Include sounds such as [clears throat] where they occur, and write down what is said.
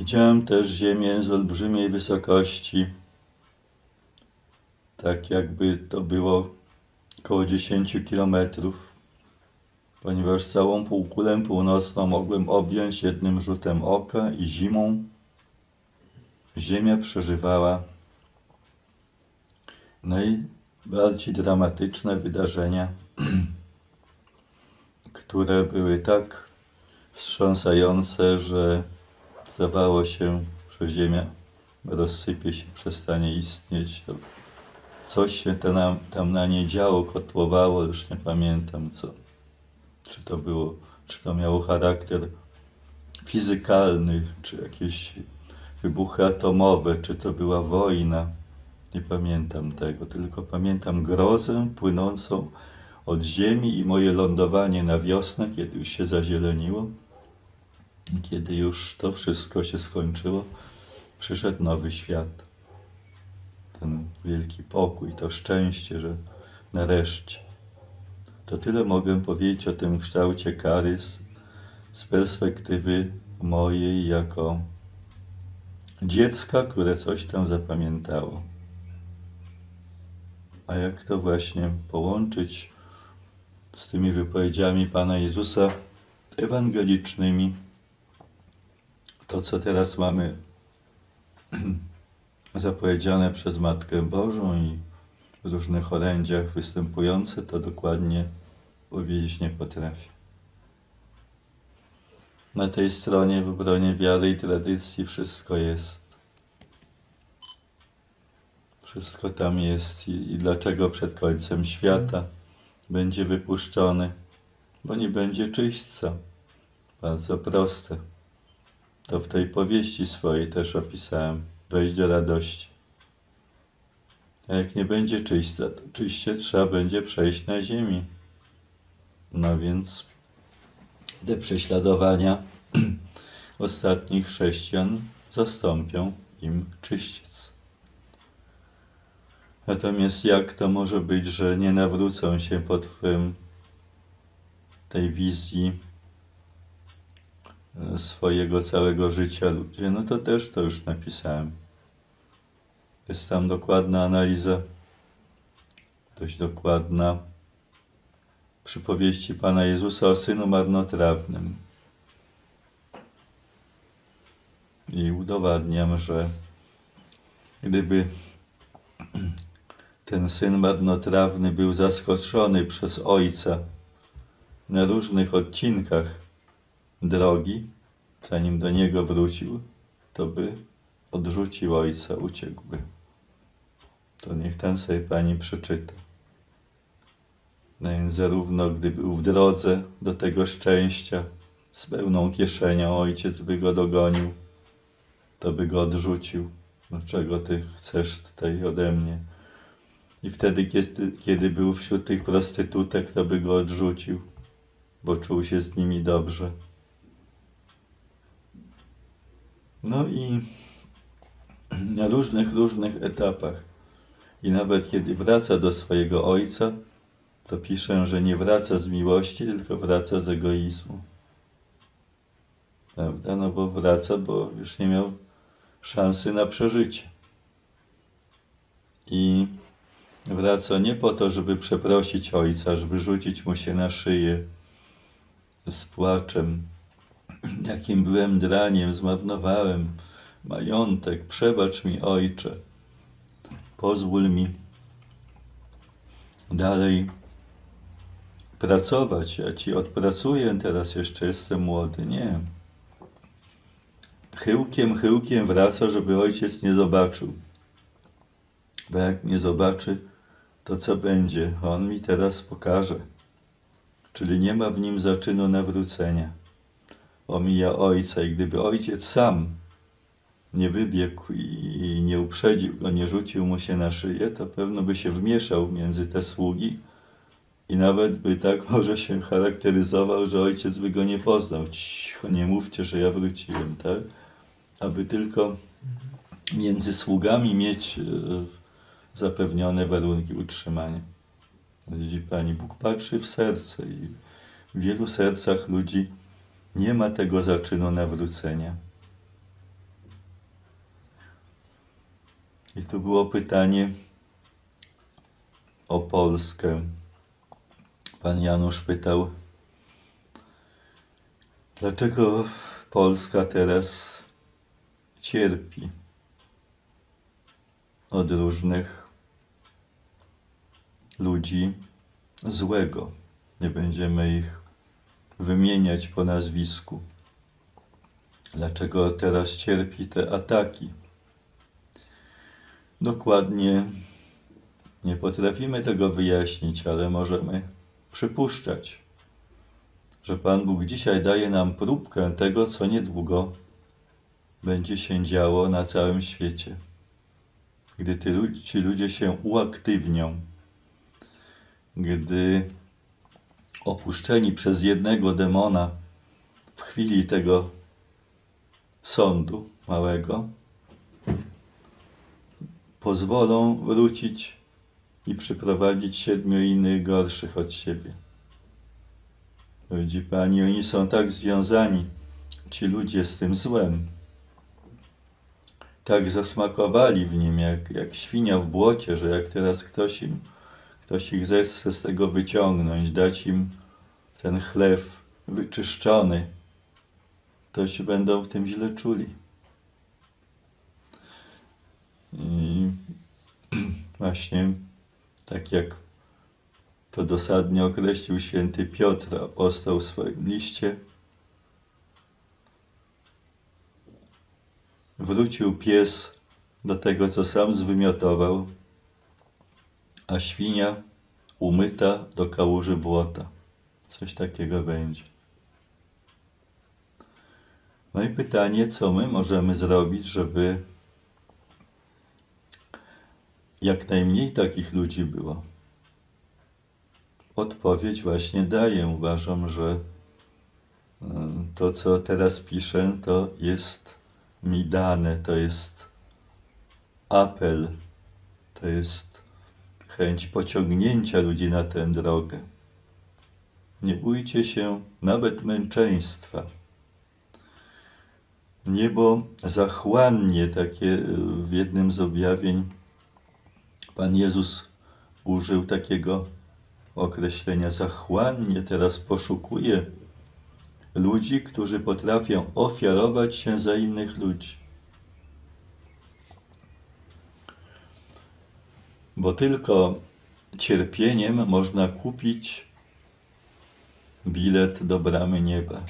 Widziałem też ziemię z olbrzymiej wysokości, tak jakby to było około 10 kilometrów, ponieważ całą półkulę północną mogłem objąć jednym rzutem oka i zimą Ziemia przeżywała najbardziej dramatyczne wydarzenia, [clears throat] które były tak wstrząsające, że zdawało się, że Ziemia rozsypie się, przestanie istnieć. To coś się tam, tam na niej działo, kotłowało, już nie pamiętam co. Czy to było, czy to miało charakter fizykalny, czy jakieś wybuchy atomowe, czy to była wojna. Nie pamiętam tego, tylko pamiętam grozę płynącą od ziemi i moje lądowanie na wiosnę, kiedy już się zazieleniło. Kiedy już to wszystko się skończyło, przyszedł nowy świat. Ten wielki pokój, to szczęście, że nareszcie. To tyle mogę powiedzieć o tym kształcie kary z perspektywy mojej jako dziecka, które coś tam zapamiętało. A jak to właśnie połączyć z tymi wypowiedziami Pana Jezusa ewangelicznymi? To, co teraz mamy [clears throat] zapowiedziane przez Matkę Bożą i w różnych orędziach występujące, to dokładnie powiedzieć nie potrafię. Na tej stronie w obronie wiary i tradycji wszystko jest. Wszystko tam jest i, i dlaczego przed końcem świata będzie wypuszczony? Bo nie będzie czyśćca. Bardzo proste. To w tej powieści swojej też opisałem. Wejść do radości. A jak nie będzie czyśćca, to czyście trzeba będzie przejść na ziemi. No więc te prześladowania [clears throat] ostatnich chrześcijan zastąpią im czyściec. Natomiast jak to może być, że nie nawrócą się pod wpływem tej wizji swojego całego życia ludzie? No to też to już napisałem. Jest tam dokładna analiza, dość dokładna przypowieści Pana Jezusa o synu marnotrawnym. I udowadniam, że gdyby ten syn marnotrawny był zaskoczony przez ojca na różnych odcinkach drogi, zanim do niego wrócił, to by odrzucił ojca, uciekłby. To niech ten sobie pani przeczyta. No więc zarówno gdy był w drodze do tego szczęścia, z pełną kieszenią ojciec by go dogonił, to by go odrzucił. No czego ty chcesz tutaj ode mnie? I wtedy, kiedy, kiedy był wśród tych prostytutek, to by go odrzucił, bo czuł się z nimi dobrze. No i na różnych, różnych etapach. I nawet kiedy wraca do swojego ojca, to piszę, że nie wraca z miłości, tylko wraca z egoizmu. Prawda? No bo wraca, bo już nie miał szansy na przeżycie. I wraca nie po to, żeby przeprosić ojca, żeby rzucić mu się na szyję z płaczem, [clears throat] jakim byłem draniem, zmarnowałem majątek, przebacz mi ojcze, pozwól mi dalej pracować. Ja ci odpracuję, teraz jeszcze jestem młody. Nie. Chyłkiem, chyłkiem wraca, żeby ojciec nie zobaczył. Bo jak mnie zobaczy, to co będzie? On mi teraz pokaże. Czyli nie ma w nim zaczynu nawrócenia. Omija ojca i gdyby ojciec sam nie wybiegł i nie uprzedził go, nie rzucił mu się na szyję, to pewno by się wmieszał między te sługi i nawet by tak może się charakteryzował, że ojciec by go nie poznał. Cicho, nie mówcie, że ja wróciłem, tak? Aby tylko między sługami mieć e, zapewnione warunki utrzymania. Widzi Pani, Bóg patrzy w serce i w wielu sercach ludzi nie ma tego zaczynu nawrócenia. I tu było pytanie o Polskę. Pan Janusz pytał, dlaczego Polska teraz cierpi od różnych ludzi złego. Nie będziemy ich wymieniać po nazwisku. Dlaczego teraz cierpi te ataki? Dokładnie nie potrafimy tego wyjaśnić, ale możemy przypuszczać, że Pan Bóg dzisiaj daje nam próbkę tego, co niedługo będzie się działo na całym świecie. Gdy ci ludzie się uaktywnią, gdy opuszczeni przez jednego demona w chwili tego sądu małego, pozwolą wrócić i przyprowadzić siedmiu innych gorszych od siebie. Widzi Pani, oni są tak związani, ci ludzie z tym złem, tak zasmakowali w nim, jak, jak świnia w błocie, że jak teraz ktoś im, ktoś ich zechce z tego wyciągnąć, dać im ten chlew wyczyszczony, to się będą w tym źle czuli. I [clears throat] właśnie tak jak to dosadnie określił święty Piotr, apostoł w swoim liście, wrócił pies do tego, co sam zwymiotował, a świnia umyta do kałuży błota. Coś takiego będzie. No i pytanie, co my możemy zrobić, żeby jak najmniej takich ludzi było. Odpowiedź właśnie daję. Uważam, że y, to, co teraz piszę, to jest mi dane, to jest apel, to jest chęć pociągnięcia ludzi na tę drogę. Nie bójcie się nawet męczeństwa. Niebo zachłannie, takie y, w jednym z objawień Pan Jezus użył takiego określenia zachłannie, teraz poszukuje ludzi, którzy potrafią ofiarować się za innych ludzi. Bo tylko cierpieniem można kupić bilet do bramy nieba.